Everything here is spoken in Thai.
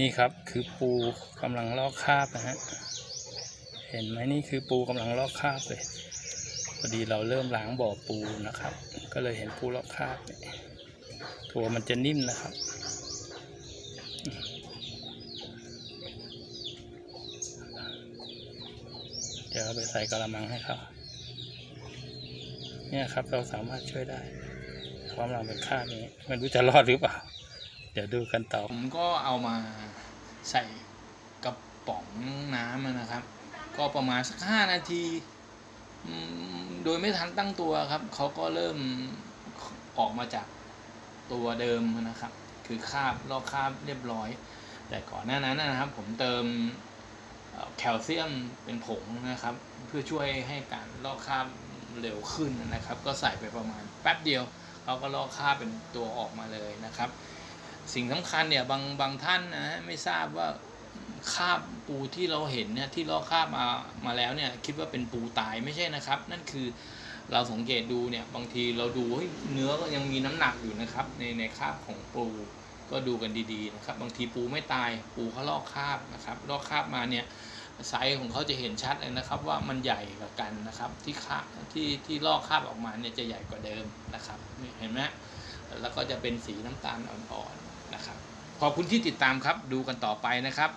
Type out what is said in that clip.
นี่ครับคือปูกำลังลอกคราบนะฮะ เห็นไหมนี่คือปูกำลังลอกคราบเลยพอดีเราเริ่มล้างบ่อปูนะครับ ก็เลยเห็นปูลอกคราบตัวมันจะนิ่มนะครับเดี๋ยวไปใส่กระมังให้เขาเนี่ยครับเราสามารถช่วยได้ความเราเป็นคราบนี้ไม่รู้จะรอดหรือเปล่า เดี๋ยวดูกันต่อผมก็เอามา ใส่กระป๋องน้ำนะครับ ก็ประมาณสักห้านาที โดยไม่ทันตั้งตัวครับ เขาก็เริ่มออกมาจากตัวเดิมนะครับ คือคาบลอกคาบเรียบร้อย แต่ก่อนหน้านั้นนะครับ ผมเติมแคลเซียมเป็นผงนะครับ เพื่อช่วยให้การลอกคาบเร็วขึ้นนะครับ ก็ใส่ไปประมาณแป๊บเดียวเขาก็ลอกคาบเป็นตัวออกมาเลยนะครับ สิ่งสำคัญเนี่ยบางบางท่านนะฮะไม่ทราบว่าคราบปูที่เราเห็นเนี่ยที่ลอกคราบมามาแล้วเนี่ยคิดว่าเป็นปูตายไม่ใช่นะครับ นั่นคือเราสังเกตดูเนี่ยบางทีเราดูเฮ้ยเนื้อก็ยังมีน้ำหนักอยู่นะครับ ในในคราบของปูก็ดูกันดีๆนะครับ บางทีปูไม่ตายปูเขาลอกคราบนะครับลอกคราบมาเนี่ยไซส์ของเขาจะเห็นชัดเลยนะครับ ว่ามันใหญ่กว่ากันนะครับ ที่คาบที่ที่ลอกคราบออกมาเนี่ยจะใหญ่กว่าเดิมนะครับเห็นไหมแล้วก็จะเป็นสีน้ำตาลอ่อนๆ นะครับขอบคุณที่ติดตามครับดูกันต่อไปนะครับ